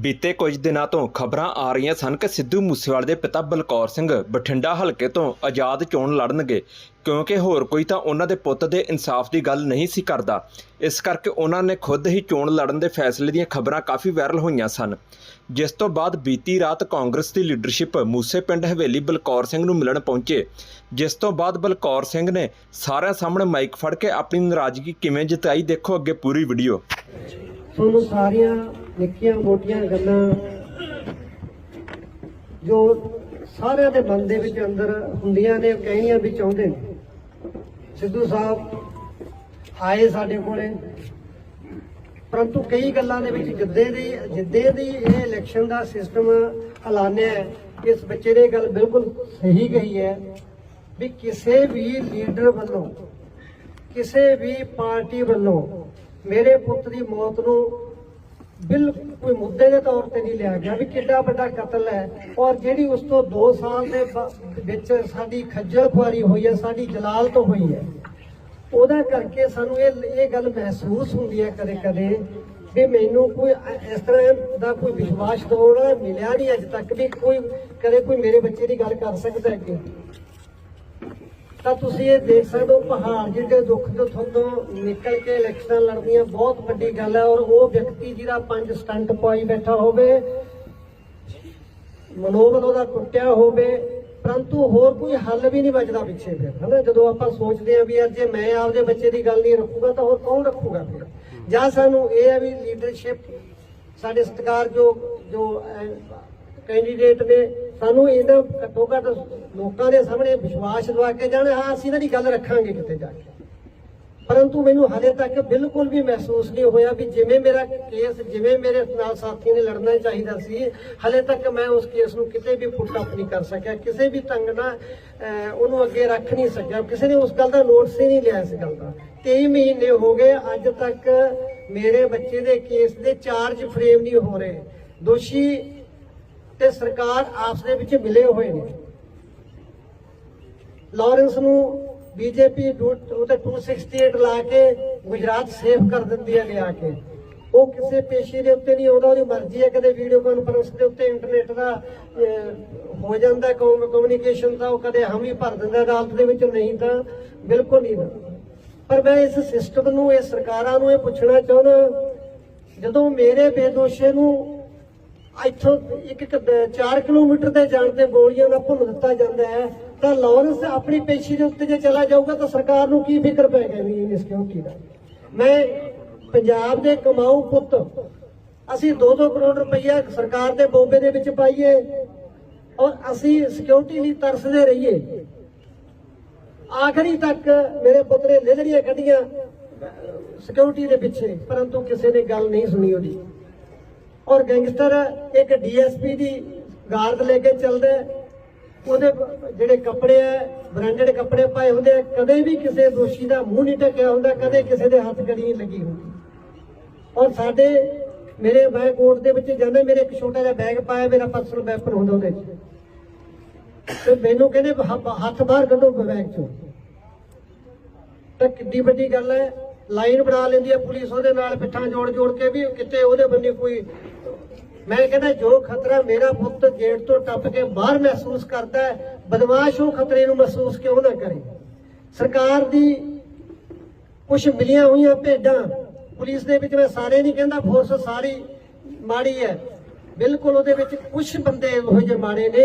ਬੀਤੇ ਕੁਝ ਦਿਨਾਂ ਤੋਂ ਖਬਰਾਂ ਆ ਰਹੀਆਂ ਸਨ ਕਿ ਸਿੱਧੂ ਮੂਸੇਵਾਲੇ ਦੇ ਪਿਤਾ ਬਲਕੌਰ ਸਿੰਘ ਬਠਿੰਡਾ ਹਲਕੇ ਤੋਂ ਆਜ਼ਾਦ ਚੋਣ ਲੜਨਗੇ। ਕਿਉਂਕਿ ਹੋਰ ਕੋਈ ਤਾਂ ਉਹਨਾਂ ਦੇ ਪੁੱਤ ਦੇ ਇਨਸਾਫ ਦੀ ਗੱਲ ਨਹੀਂ ਸੀ ਕਰਦਾ। ਇਸ ਕਰਕੇ ਉਹਨਾਂ ਨੇ ਖੁਦ ਹੀ ਚੋਣ ਲੜਨ ਦੇ ਫੈਸਲੇ ਦੀਆਂ ਖਬਰਾਂ ਕਾਫੀ ਵਾਇਰਲ ਹੋਈਆਂ ਸਨ। ਜਿਸ ਤੋਂ ਬਾਅਦ ਬੀਤੀ ਰਾਤ ਕਾਂਗਰਸ ਦੀ ਲੀਡਰਸ਼ਿਪ ਮੂਸੇ ਪਿੰਡ ਹਵੇਲੀ ਬਲਕੌਰ ਸਿੰਘ ਨੂੰ ਮਿਲਣ ਪਹੁੰਚੇ, ਜਿਸ ਤੋਂ ਬਾਅਦ ਬਲਕੌਰ ਸਿੰਘ ਨੇ ਸਾਰਿਆਂ ਸਾਹਮਣੇ ਮਾਈਕ ਫੜ ਕੇ ਆਪਣੀ ਨਾਰਾਜ਼ਗੀ ਕਿਵੇਂ ਜਤਾਈ, ਦੇਖੋ ਅੱਗੇ ਪੂਰੀ ਵੀਡੀਓ। ਤੁਹਾਨੂੰ ਸਾਰੀਆਂ ਨਿੱਕੀਆਂ ਮੋਟੀਆਂ ਗੱਲਾਂ ਜੋ ਸਾਰਿਆਂ ਦੇ ਮਨ ਦੇ ਵਿੱਚ ਅੰਦਰ ਹੁੰਦੀਆਂ ਨੇ ਕਹਿਣੀਆਂ ਵੀ ਚਾਹੁੰਦੇ ਨੇ। ਸਿੱਧੂ ਸਾਹਿਬ ਆਏ ਸਾਡੇ ਕੋਲੇ। ਪਰੰਤੂ ਕਈ ਗੱਲਾਂ ਦੇ ਵਿੱਚ ਜਿੱਦੇ ਦੀ ਜਿੱਦੇ ਦੀ ਇਹ ਇਲੈਕਸ਼ਨ ਦਾ ਸਿਸਟਮ ਐਲਾਨਿਆ ਹੈ, ਇਸ ਬੱਚੇ ਨੇ ਇਹ ਗੱਲ ਬਿਲਕੁਲ ਸਹੀ ਕਹੀ ਹੈ ਵੀ ਕਿਸੇ ਵੀ ਲੀਡਰ ਵੱਲੋਂ, ਕਿਸੇ ਵੀ ਪਾਰਟੀ ਵੱਲੋਂ ਮੇਰੇ ਪੁੱਤ ਦੀ ਮੌਤ ਨੂੰ ਬਿਲ ਕੋਈ ਮੁੱਦੇ ਦੇ ਤੌਰ ਤੇ ਨਹੀਂ ਲਿਆ ਗਿਆ ਵੀ ਕਿੱਡਾ ਵੱਡਾ ਕਤਲ ਹੈ ਔਰ ਜਿਹੜੀ ਉਸ ਤੋਂ 2 ਸਾਲ ਦੇ ਵਿੱਚ ਸਾਡੀ ਖੱਜਲ ਖੁਆਰੀ ਹੋਈ ਹੈ, ਸਾਡੀ ਜਲਾਲਤ ਹੋਈ ਹੈ। ਉਹਦਾ ਕਰਕੇ ਸਾਨੂੰ ਇਹ ਇਹ ਗੱਲ ਮਹਿਸੂਸ ਹੁੰਦੀ ਹੈ ਕਦੇ ਕਦੇ ਵੀ ਮੈਨੂੰ ਕੋਈ ਇਸ ਤਰ੍ਹਾਂ ਦਾ ਕੋਈ ਵਿਸ਼ਵਾਸ ਦਵਾਉਣਾ ਮਿਲਿਆ ਨਹੀਂ ਅੱਜ ਤੱਕ ਵੀ ਕੋਈ ਕਦੇ ਕੋਈ ਮੇਰੇ ਬੱਚੇ ਦੀ ਗੱਲ ਕਰ ਸਕਦਾ ਹੈ ਤਾਂ ਤੁਸੀਂ ਇਹ ਦੇਖ ਸਕਦੇ ਹੋ, ਪਹਾੜ ਜਿਹੜੇ ਦੁੱਖ ਤੋਂ ਤੁਹਾਨੂੰ ਨਿਕਲ ਕੇ ਇਲੈਕਸ਼ਨਾਂ ਲੜਨੀਆਂ ਬਹੁਤ ਵੱਡੀ ਗੱਲ ਹੈ ਔਰ ਉਹ ਵਿਅਕਤੀ ਜਿਹਦਾ ਪੰਜ ਸਟੰਟ ਪਾਈ ਬੈਠਾ ਹੋਵੇ, ਮਨੋਬਲ ਉਹਦਾ ਟੁੱਟਿਆ ਹੋਵੇ ਪਰੰਤੂ ਹੋਰ ਕੋਈ ਹੱਲ ਵੀ ਨਹੀਂ ਬਚਦਾ ਪਿੱਛੇ ਫਿਰ, ਹਨਾ? ਜਦੋਂ ਆਪਾਂ ਸੋਚਦੇ ਆ ਵੀ ਅੱਜ ਜੇ ਮੈਂ ਆਪਦੇ ਬੱਚੇ ਦੀ ਗੱਲ ਨਹੀਂ ਰੱਖੂਗਾ ਤਾਂ ਹੋਰ ਕੌਣ ਰੱਖੂਗਾ ਫਿਰ? ਜਾਂ ਸਾਨੂੰ ਇਹ ਹੈ ਵੀ ਲੀਡਰਸ਼ਿਪ ਸਾਡੇ ਸਤਿਕਾਰਯੋਗ ਜੋ ਕੈਂਡੀਡੇਟ ਨੇ, ਸਾਨੂੰ ਇਹਨਾਂ ਘੱਟੋ ਘੱਟ ਲੋਕਾਂ ਦੇ ਸਾਹਮਣੇ ਵਿਸ਼ਵਾਸ ਦਿਵਾ ਕੇ ਜਾਣ, ਹਾਂ, ਅਸੀਂ ਇਹਨਾਂ ਦੀ ਗੱਲ ਰੱਖਾਂਗੇ ਕਿਤੇ ਜਾ ਕੇ। ਪਰੰਤੂ ਮੈਨੂੰ ਹਲੇ ਤੱਕ ਬਿਲਕੁਲ ਵੀ ਮਹਿਸੂਸ ਨਹੀਂ ਹੋਇਆ ਵੀ ਜਿਵੇਂ ਮੇਰਾ ਕੇਸ, ਜਿਵੇਂ ਮੇਰੇ ਨਾਲ ਸਾਥੀ ਨੇ ਲੜਨਾ ਚਾਹੀਦਾ ਸੀ, ਹਲੇ ਤੱਕ ਮੈਂ ਉਸ ਕੇਸ ਨੂੰ ਕਿਤੇ ਵੀ ਫੁੱਟ ਅਪ ਨਹੀਂ ਕਰ ਸਕਿਆ, ਕਿਸੇ ਵੀ ਢੰਗ ਨਾਲ ਉਹਨੂੰ ਅੱਗੇ ਰੱਖ ਨਹੀਂ ਸਕਿਆ, ਕਿਸੇ ਨੇ ਉਸ ਗੱਲ ਦਾ ਨੋਟਿਸ ਹੀ ਨਹੀਂ ਲਿਆ ਇਸ ਗੱਲ ਦਾ। 23 ਮਹੀਨੇ ਹੋ ਗਏ, ਅੱਜ ਤੱਕ ਮੇਰੇ ਬੱਚੇ ਦੇ ਕੇਸ ਦੇ ਚਾਰਜ ਫਰੇਮ ਨਹੀਂ ਹੋ ਰਹੇ। ਦੋਸ਼ੀ ਤੇ ਸਰਕਾਰ ਆਪਸ ਦੇ ਵਿੱਚ ਮਿਲੇ ਹੋਏ ਨੇ। ਲਾਰੈਂਸ ਨੂੰ ਬੀਜੇਪੀ ਉਹਦੇ 268 ਲਾ ਕੇ ਗੁਜਰਾਤ ਸੇਫ ਕਰ ਦਿੰਦੀ ਹੈ ਲਿਆ ਕੇ। ਉਹ ਕਿਸੇ ਪੇਸ਼ੀ ਦੇ ਉੱਤੇ ਨਹੀਂ, ਉਹਦਾ ਉਹਦੀ ਮਰਜ਼ੀ ਹੈ, ਕਦੇ ਵੀਡੀਓ ਕਾਨਫਰੰਸ ਦੇ ਉੱਤੇ ਇੰਟਰਨੈਟ ਦਾ ਹੋ ਜਾਂਦਾ ਕਮਿਊਨੀਕੇਸ਼ਨ ਦਾ, ਉਹ ਕਦੇ ਹਮ ਹੀ ਭਰ ਦਿੰਦਾ ਅਦਾਲਤ ਦੇ ਵਿੱਚ ਨਹੀਂ ਤਾਂ ਬਿਲਕੁਲ ਨਹੀਂ ਪਰ ਮੈਂ ਇਸ ਸਿਸਟਮ ਨੂੰ ਇਹ ਸਰਕਾਰਾਂ ਨੂੰ ਇਹ ਪੁੱਛਣਾ ਚਾਹੁੰਦਾ ਜਦੋਂ ਮੇਰੇ ਬੇਦੋਸ਼ੇ ਨੂੰ ਇੱਥੋਂ ਇੱਕ ਇੱਕ 4 ਕਿਲੋਮੀਟਰ ਦੇ ਜਾਣ ਤੇ ਗੋਲੀਆਂ ਨਾਲ ਭੁੰਨ ਦਿੱਤਾ ਜਾਂਦਾ ਹੈ ਤਾਂ ਲਾਰੈਂਸ ਆਪਣੀ ਪੇਸ਼ੀ ਦੇ ਉੱਤੇ ਜੇ ਚਲਾ ਜਾਊਗਾ ਤਾਂ ਸਰਕਾਰ ਨੂੰ ਕੀ ਫਿਕਰ ਪੈ ਗਈ ਇਹ ਸਿਕਿਉਰਿਟੀ ਦਾ? ਮੈਂ ਪੰਜਾਬ ਦੇ ਕਮਾਊ ਪੁੱਤ, ਅਸੀਂ 2-2 ਕਰੋੜ ਰੁਪਈਆ ਸਰਕਾਰ ਦੇ ਬੋਬੇ ਦੇ ਵਿੱਚ ਪਾਈਏ ਔਰ ਅਸੀਂ ਸਿਕਿਉਰਿਟੀ ਲਈ ਤਰਸਦੇ ਰਹੀਏ। ਆਖਰੀ ਤੱਕ ਮੇਰੇ ਪੁੱਤ ਨੇ ਲੇਲੜੀਆਂ ਕੱਢੀਆਂ ਸਿਕਿਉਰਿਟੀ ਦੇ ਪਿੱਛੇ, ਪਰੰਤੂ ਕਿਸੇ ਨੇ ਗੱਲ ਨਹੀਂ ਸੁਣੀ ਉਹਦੀ। ਔਰ ਗੈਂਗਸਟਰ ਇੱਕ ਡੀਐਸਪੀ ਦੀ ਗਾਰਡ ਲੈ ਕੇ ਚੱਲਦਾ ਉਹਦੇ ਜਿਹੜੇ ਕੱਪੜੇ ਆ ਬ੍ਰਾਂਡਡ ਕੱਪੜੇ ਪਾਏ ਹੁੰਦੇ ਆ, ਕਦੇ ਵੀ ਕਿਸੇ ਦੋਸ਼ੀ ਦਾ ਮੂੰਹ ਨਹੀਂ ਢੱਕਿਆ ਹੁੰਦਾ, ਕਦੇ ਕਿਸੇ ਦੇ ਹੱਥ ਗੜੀ ਨਹੀਂ ਲੱਗੀ ਹੁੰਦੀ। ਔਰ ਸਾਡੇ, ਮੇਰੇ ਮੈਂ ਕੋਰਟ ਦੇ ਵਿੱਚ ਜਾਂਦਾ, ਮੇਰੇ ਇੱਕ ਛੋਟਾ ਜਿਹਾ ਬੈਗ ਪਾਇਆ, ਮੇਰਾ ਪਰਸਨਲ ਵੈਪਨ ਹੁੰਦਾ ਉਹਦੇ 'ਚ ਤੇ ਮੈਨੂੰ ਕਹਿੰਦੇ ਹੱਥ ਬਾਹਰ ਕੱਢੋ ਬੈਗ 'ਚੋਂ। ਤਾਂ ਕਿੱਡੀ ਵੱਡੀ ਗੱਲ ਹੈ ਲਾਈਨ ਬਣਾ ਲੈਂਦੀ ਹੈ ਪੁਲਿਸ ਉਹਦੇ ਨਾਲ, ਪਿੱਠਾਂ ਜੋੜ ਜੋੜ ਕੇ ਵੀ ਕਿਤੇ ਉਹਦੇ ਬੰਨੇ ਕੋਈ ਮੈਂ ਕਹਿੰਦਾ ਜੋ ਖਤਰਾ ਮੇਰਾ ਪੁੱਤ ਗੇਟ ਤੋਂ ਟੱਪ ਕੇ ਬਾਹਰ ਮਹਿਸੂਸ ਕਰਦਾ ਹੈ, ਬਦਮਾਸ਼ ਉਹ ਖਤਰੇ ਨੂੰ ਮਹਿਸੂਸ ਕਿਉਂ ਨਾ ਕਰੇ? ਸਰਕਾਰ ਦੀ ਕੁਝ ਮਿਲੀਆਂ ਹੋਈਆਂ ਭੇਡਾਂ, ਪੁਲਿਸ ਦੇ ਵਿੱਚ ਮੈਂ ਸਾਰੇ ਨਹੀਂ ਕਹਿੰਦਾ ਫੋਰਸ ਸਾਰੀ ਮਾੜੀ ਹੈ। ਬਿਲਕੁਲ ਉਹਦੇ ਵਿੱਚ ਕੁਝ ਬੰਦੇ ਇਹੋ ਜਿਹੇ ਮਾੜੇ ਨੇ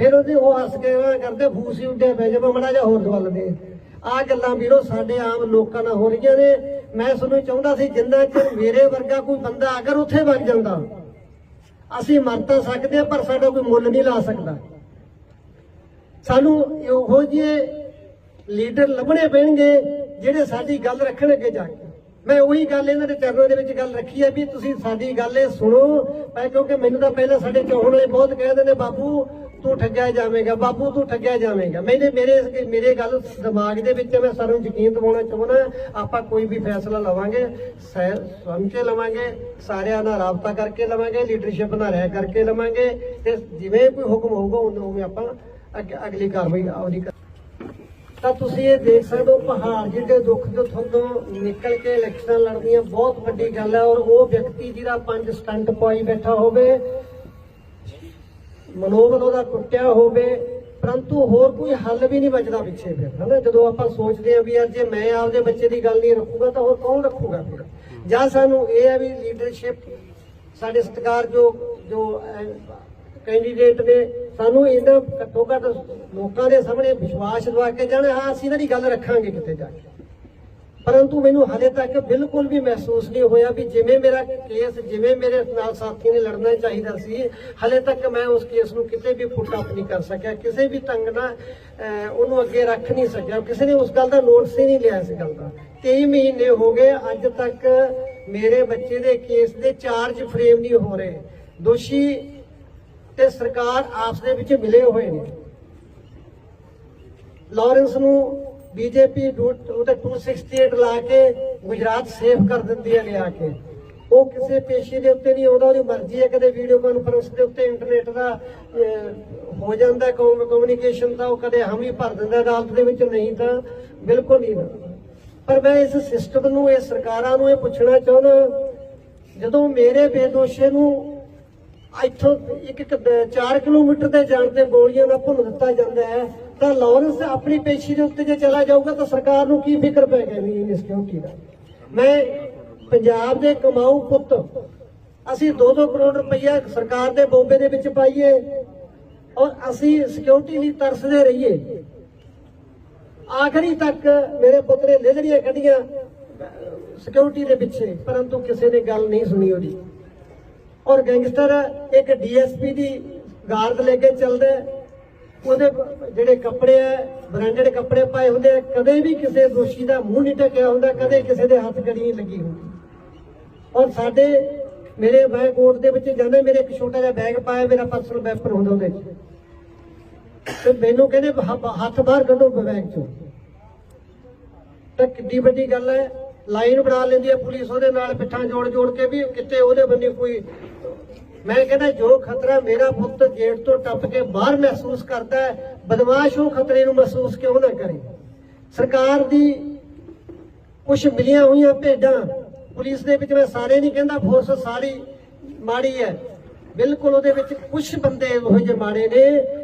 ਫਿਰ ਉਹਦੇ ਉਹ ਹੱਸ ਕੇ ਉਹ ਕਰਦੇ, ਫੂਸੀ ਉੱਡੇ ਪੈ ਜਾਵਾ, ਮੜਾ ਜਾ ਹੋਰ ਦਵਲ ਦੇ। ਆ ਗੱਲਾਂ ਵੀਰੋ ਸਾਡੇ ਆਮ ਲੋਕਾਂ ਨਾਲ ਹੋ ਰਹੀਆਂ ਨੇ। ਮੈਂ ਤੁਹਾਨੂੰ ਚਾਹੁੰਦਾ ਸੀ ਜਿੰਨਾ ਚਿਰ ਮੇਰੇ ਵਰਗਾ ਕੋਈ ਬੰਦਾ ਅਗਰ ਉੱਥੇ ਵਗ ਜਾਂਦਾ, ਅਸੀਂ ਮਰ ਤਾਂ ਸਕਦੇ ਹਾਂ, ਪਰ ਸਾਡਾ ਕੋਈ ਮੁੱਲ ਨਹੀਂ ਲਾ ਸਕਦਾ। ਸਾਨੂੰ ਇਹੋ ਜਿਹੇ ਲੀਡਰ ਲੱਭਣੇ ਪੈਣਗੇ ਜਿਹੜੇ ਸਾਡੀ ਗੱਲ ਰੱਖਣ ਅੱਗੇ ਜਾ ਕੇ। ਮੈਂ ਉਹੀ ਗੱਲ ਇਹਨਾਂ ਦੇ ਚਰਨਾਂ ਦੇ ਵਿੱਚ ਗੱਲ ਰੱਖੀ ਹੈ ਵੀ ਤੁਸੀਂ ਸਾਡੀ ਗੱਲ ਇਹ ਸੁਣੋ। ਮੈਂ ਕਿਉਂਕਿ ਮੈਨੂੰ ਤਾਂ ਪਹਿਲਾਂ ਸਾਡੇ ਚੌਹਣ ਵਾਲੇ ਬਹੁਤ ਕਹਿੰਦੇ ਨੇ ਬਾਪੂ ਤੂੰ ਠੱਗਿਆ ਜਾਵੇਂਗਾ, ਬਾਪੂ ਤੂੰ ਠੱਗਿਆ ਜਾਵੇਂਗਾ। ਮੈਨੇ ਮੇਰੇ ਮੇਰੇ ਗੱਲ ਦਿਮਾਗ ਦੇ ਵਿੱਚ ਮੈਂ ਸਾਰਿਆਂ ਯਕੀਨ ਦਿਵਾਉਣਾ ਚਾਹੁੰਦਾ ਆਪਾਂ ਕੋਈ ਵੀ ਫੈਸਲਾ ਲਵਾਂਗੇ, ਸਹਿ ਕੇ ਲਵਾਂਗੇ, ਸਾਰਿਆਂ ਨਾਲ ਰਾਬਤਾ ਕਰਕੇ ਲਵਾਂਗੇ ਲੀਡਰਸ਼ਿਪ ਨਾਲ ਰਹਿ ਕਰਕੇ ਲਵਾਂਗੇ ਤੇ ਜਿਵੇਂ ਕੋਈ ਹੁਕਮ ਹੋਊਗਾ, ਉਵੇਂ ਆਪਾਂ ਅਗਲੀ ਕਾਰਵਾਈ ਆਪਦੀ ਤਾਂ ਤੁਸੀਂ ਇਹ ਦੇਖ ਸਕਦੇ ਹੋ, ਪਹਾੜ ਜਿਹੜੇ ਦੁੱਖ ਦੇ ਥੱਲੋਂ ਨਿਕਲ ਕੇ ਇਲੈਕਸ਼ਨਾਂ ਲੜਨੀਆਂ ਬਹੁਤ ਵੱਡੀ ਗੱਲ ਹੈ ਔਰ ਉਹ ਵਿਅਕਤੀ ਜਿਹੜਾ ਪੰਜ ਸਟੰਟ ਪਾਈ ਬੈਠਾ ਹੋਵੇ ਮਨੋਬਲ ਉਹਦਾ ਟੁੱਟਿਆ ਹੋਵੇ, ਪਰੰਤੂ ਹੋਰ ਕੋਈ ਹੱਲ ਵੀ ਨਹੀਂ ਬਚਦਾ ਪਿੱਛੇ ਫਿਰ, ਹਨਾ? ਜਦੋਂ ਆਪਾਂ ਸੋਚਦੇ ਹਾਂ ਵੀ ਅੱਜ ਜੇ ਮੈਂ ਆਪਦੇ ਬੱਚੇ ਦੀ ਗੱਲ ਨਹੀਂ ਰੱਖੂਗਾ ਤਾਂ ਹੋਰ ਕੌਣ ਰੱਖੂਗਾ ਫਿਰ? ਜਾਂ ਸਾਨੂੰ ਇਹ ਹੈ ਵੀ ਲੀਡਰਸ਼ਿਪ ਸਾਡੇ ਸਤਿਕਾਰ ਜੋ ਜੋ ਕੈਂਡੀਡੇਟ ਨੇ, ਸਾਨੂੰ ਇਹਨਾਂ ਘੱਟੋ ਘੱਟ ਲੋਕਾਂ ਦੇ ਸਾਹਮਣੇ ਵਿਸ਼ਵਾਸ ਦਿਵਾ ਕੇ ਜਾਣ, ਹਾਂ, ਅਸੀਂ ਇਹਨਾਂ ਦੀ ਗੱਲ ਰੱਖਾਂਗੇ ਕਿਤੇ ਜਾ ਕੇ। ਪਰੰਤੂ ਮੈਨੂੰ ਹਾਲੇ ਤੱਕ ਬਿਲਕੁਲ ਵੀ ਮਹਿਸੂਸ ਨਹੀਂ ਹੋਇਆ ਵੀ ਜਿਵੇਂ ਮੇਰਾ ਕੇਸ, ਜਿਵੇਂ ਮੇਰੇ ਨਾਲ ਸਾਥੀ ਨੇ ਲੜਨਾ ਚਾਹੀਦਾ ਸੀ, ਹਾਲੇ ਤੱਕ ਮੈਂ ਉਸ ਕੇਸ ਨੂੰ ਕਿਤੇ ਵੀ ਫੁੱਟ ਅਪ ਨਹੀਂ ਕਰ ਸਕਿਆ, ਕਿਸੇ ਵੀ ਢੰਗ ਨਾਲ ਉਹਨੂੰ ਅੱਗੇ ਰੱਖ ਨਹੀਂ ਸਕਿਆ, ਕਿਸੇ ਨੇ ਉਸ ਗੱਲ ਦਾ ਨੋਟਿਸ ਹੀ ਨਹੀਂ ਲਿਆ ਇਸ ਗੱਲ ਦਾ। 23 ਮਹੀਨੇ ਹੋ ਗਏ, ਅੱਜ ਤੱਕ ਮੇਰੇ ਬੱਚੇ ਦੇ ਕੇਸ ਦੇ ਚਾਰਜ ਫਰੇਮ ਨਹੀਂ ਹੋ ਰਹੇ। ਦੋਸ਼ੀ ਤੇ ਸਰਕਾਰ ਆਪਸ ਦੇ ਵਿੱਚ ਮਿਲੇ ਹੋਏ ਨੇ। ਲਾਰੈਂਸ ਨੂੰ ਬੀਜੇਪੀ ਉਹਦੇ 268 ਲਾ ਕੇ ਗੁਜਰਾਤ ਸੇਫ ਕਰ ਦਿੰਦੀ ਹੈ ਲਿਆ ਕੇ। ਉਹ ਕਿਸੇ ਪੇਸ਼ੇ ਦੇ ਉੱਤੇ ਨਹੀਂ ਆਉਂਦਾ ਉਹਦੀ ਮਰਜ਼ੀ ਹੈ, ਕਦੇ ਵੀਡੀਓ ਕਾਨਫਰੰਸ ਦੇ ਉੱਤੇ ਇੰਟਰਨੈਟ ਦਾ ਹੋ ਜਾਂਦਾ ਕਮਿਊਨੀਕੇਸ਼ਨ ਦਾ, ਉਹ ਕਦੇ ਹਮ ਭਰ ਦਿੰਦਾ ਅਦਾਲਤ ਦੇ ਵਿੱਚ ਨਹੀਂ ਤਾਂ ਬਿਲਕੁਲ ਨਹੀਂ। ਪਰ ਮੈਂ ਇਸ ਸਿਸਟਮ ਨੂੰ, ਇਹ ਸਰਕਾਰਾਂ ਨੂੰ ਇਹ ਪੁੱਛਣਾ ਚਾਹੁੰਦਾ ਜਦੋਂ ਮੇਰੇ ਬੇਦੋਸ਼ੇ ਨੂੰ ਇੱਥੋਂ ਇੱਕ ਇੱਕ 4 ਕਿਲੋਮੀਟਰ ਦੇ ਜਾਣ ਤੇ ਗੋਲੀਆਂ ਨਾਲ ਭੁੰਨ ਦਿੱਤਾ ਜਾਂਦਾ ਹੈ ਤਾਂ ਲਾਰੈਂਸ ਆਪਣੀ ਪੇਸ਼ੀ ਦੇ ਉੱਤੇ ਜੇ ਚਲਾ ਜਾਊਗਾ ਤਾਂ ਸਰਕਾਰ ਨੂੰ ਕੀ ਫਿਕਰ ਪੈ ਗਈ ਇਸ ਸਿਕਿਉਰਿਟੀ ਦਾ? ਮੈਂ ਪੰਜਾਬ ਦੇ ਕਮਾਊ ਪੁੱਤ, ਅਸੀਂ 2-2 ਕਰੋੜ ਰੁਪਈਆ ਸਰਕਾਰ ਦੇ ਬੋਬੇ ਦੇ ਵਿੱਚ ਪਾਈਏ ਔਰ ਅਸੀਂ ਸਿਕਿਉਰਿਟੀ ਲਈ ਤਰਸਦੇ ਰਹੀਏ। ਆਖਰੀ ਤੱਕ ਮੇਰੇ ਪੁੱਤ ਨੇ ਲੇਜੜੀਆਂ ਕੱਢੀਆਂ ਸਿਕਿਉਰਿਟੀ ਦੇ ਪਿੱਛੇ, ਪਰੰਤੂ ਕਿਸੇ ਨੇ ਗੱਲ ਨਹੀਂ ਸੁਣੀ ਉਹਦੀ। ਔਰ ਗੈਂਗਸਟਰ ਇੱਕ ਡੀਐਸਪੀ ਦੀ ਗਾਰਡ ਲੈ ਕੇ ਚੱਲਦਾ ਉਹਦੇ ਜਿਹੜੇ ਕੱਪੜੇ ਆ ਬ੍ਰਾਂਡਡ ਕੱਪੜੇ ਪਾਏ ਹੁੰਦੇ ਆ, ਕਦੇ ਵੀ ਕਿਸੇ ਦੋਸ਼ੀ ਦਾ ਮੂੰਹ ਨਹੀਂ ਢਕਿਆ ਹੁੰਦਾ, ਕਦੇ ਕਿਸੇ ਦੇ ਹੱਥ ਗੜੀ ਲੱਗੀ ਹੁੰਦੀ। ਔਰ ਸਾਡੇ ਮੇਰੇ ਮੈਂ ਕੋਰਟ ਦੇ ਵਿੱਚ ਜਾਂਦੇ ਮੇਰੇ ਇੱਕ ਛੋਟਾ ਜਿਹਾ ਬੈਗ ਪਾਇਆ, ਮੇਰਾ ਪਰਸਨਲ ਵੈਪਨ ਹੁੰਦਾ ਉਹਦੇ ਤੇ ਮੈਨੂੰ ਕਹਿੰਦੇ ਹੱਥ ਬਾਹਰ ਕੱਢੋ ਬੈਗ ਚੋਂ। ਤਾਂ ਕਿੱਡੀ ਵੱਡੀ ਗੱਲ ਹੈ, ਲਾਈਨ ਬਣਾ ਲੈਂਦੀ ਹੈ ਪੁਲਿਸ ਉਹਦੇ ਨਾਲ, ਪਿੱਠਾਂ ਜੋੜ ਜੋੜ ਕੇ ਵੀ ਕਿਤੇ ਉਹਦੇ ਬੰਨੀ ਕੋਈ ਮੈਂ ਕਹਿੰਦਾ ਜੋ ਖਤਰਾ ਮੇਰਾ ਪੁੱਤ ਗੇਟ ਤੋਂ ਟੱਪ ਕੇ ਬਾਹਰ ਮਹਿਸੂਸ ਕਰਦਾ ਹੈ, ਬਦਮਾਸ਼ ਉਹ ਖਤਰੇ ਨੂੰ ਮਹਿਸੂਸ ਕਿਉਂ ਨਾ ਕਰੇ? ਸਰਕਾਰ ਦੀ ਕੁਝ ਮਿਲੀਆਂ ਹੋਈਆਂ ਭੇਡਾਂ, ਪੁਲਿਸ ਦੇ ਵਿੱਚ ਮੈਂ ਸਾਰੇ ਨਹੀਂ ਕਹਿੰਦਾ ਫੋਰਸ ਸਾਰੀ ਮਾੜੀ ਹੈ। ਬਿਲਕੁਲ ਉਹਦੇ ਵਿੱਚ ਕੁਝ ਬੰਦੇ ਇਹੋ ਜਿਹੇ ਮਾੜੇ ਨੇ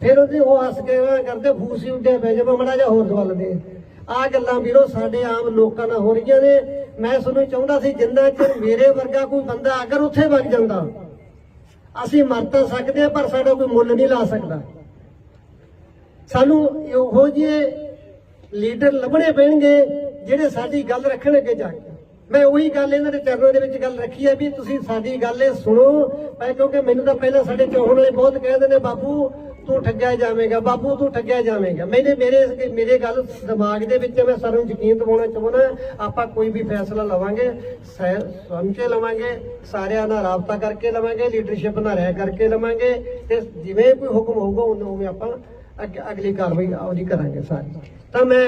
ਫਿਰ ਉਹਦੇ ਉਹ ਹੱਸ ਕੇ ਉਹ ਕਰਦੇ, ਫੂਸੀ ਉੱਡਿਆ ਪੈ ਜਾਵੇ ਮੜਾ ਜਾ ਹੋਰ ਦਵਲ ਦੇ। ਆ ਗੱਲਾਂ ਵੀਰੋ ਸਾਡੇ ਆਮ ਲੋਕਾਂ ਨਾਲ ਹੋ ਰਹੀਆਂ ਨੇ। ਮੈਂ ਤੁਹਾਨੂੰ ਚਾਹੁੰਦਾ ਸੀ ਜਿੰਨਾ ਚਿਰ ਮੇਰੇ ਵਰਗਾ ਕੋਈ ਬੰਦਾ ਅਗਰ ਉੱਥੇ ਵਗ ਜਾਂਦਾ, ਅਸੀਂ ਮਰ ਤਾਂ ਸਕਦੇ ਹਾਂ, ਪਰ ਸਾਡਾ ਕੋਈ ਮੁੱਲ ਨਹੀਂ ਲਾ ਸਕਦਾ। ਸਾਨੂੰ ਇਹੋ ਜਿਹੇ ਲੀਡਰ ਲੱਭਣੇ ਪੈਣਗੇ ਜਿਹੜੇ ਸਾਡੀ ਗੱਲ ਰੱਖਣ ਅੱਗੇ ਜਾ ਕੇ। ਮੈਂ ਉਹੀ ਗੱਲ ਇਹਨਾਂ ਦੇ ਚਰਨਾਂ ਦੇ ਵਿੱਚ ਗੱਲ ਰੱਖੀ ਹੈ ਵੀ ਤੁਸੀਂ ਸਾਡੀ ਗੱਲ ਇਹ ਸੁਣੋ। ਮੈਂ ਕਿਉਂਕਿ ਮੈਨੂੰ ਤਾਂ ਪਹਿਲਾਂ ਸਾਡੇ ਚੌਹਣ ਵਾਲੇ ਬਹੁਤ ਕਹਿੰਦੇ ਨੇ, ਬਾਪੂ ਤੂੰ ਠੱਗਿਆ ਜਾਵੇਂਗਾ, ਬਾਪੂ ਤੂੰ ਠੱਗਿਆ ਜਾਵੇਂਗਾ। ਮੈਨੇ ਮੇਰੇ ਮੇਰੇ ਗੱਲ ਦਿਮਾਗ ਦੇ ਵਿੱਚ ਮੈਂ ਸਾਰਿਆਂ ਨੂੰ ਯਕੀਨ ਦਿਵਾਉਣਾ ਚਾਹੁੰਦਾ ਆਪਾਂ ਕੋਈ ਵੀ ਫੈਸਲਾ ਲਵਾਂਗੇ, ਸਹਿ, ਸਮਝ ਕੇ ਲਵਾਂਗੇ, ਸਾਰਿਆਂ ਨਾਲ ਰਾਬਤਾ ਕਰਕੇ ਲਵਾਂਗੇ ਲੀਡਰਸ਼ਿਪ ਨਾਲ ਰਹਿ ਕਰਕੇ ਲਵਾਂਗੇ, ਤੇ ਜਿਵੇਂ ਕੋਈ ਹੁਕਮ ਹੋਊਗਾ, ਉਹਨੂੰ ਉਵੇਂ ਆਪਾਂ ਅੱਗੇ, ਅਗਲੀ ਕਾਰਵਾਈ ਉਹਦੀ ਕਰਾਂਗੇ ਸਾਰੀ। ਤਾਂ ਮੈਂ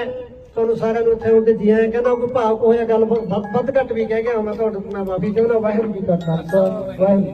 ਤੁਹਾਨੂੰ ਸਾਰਿਆਂ ਨੂੰ ਇੱਥੇ ਹੁੰਦੇ ਜੀ ਆਇਆਂ ਕਹਿੰਦਾ, ਕੋਈ ਭਾਵ ਹੋਇਆ ਗੱਲ ਵੱਧ ਘੱਟ ਵੀ ਕਹਿ ਗਿਆ, ਮੈਂ ਤੁਹਾਡੇ ਤੋਂ ਮਾਫੀ ਚਾਹੁੰਦਾ, ਵਾਹਿਗੁਰੂ ਜੀ ਕਾ ਖਾਲਸਾ, ਵਾਹਿਗੁਰੂ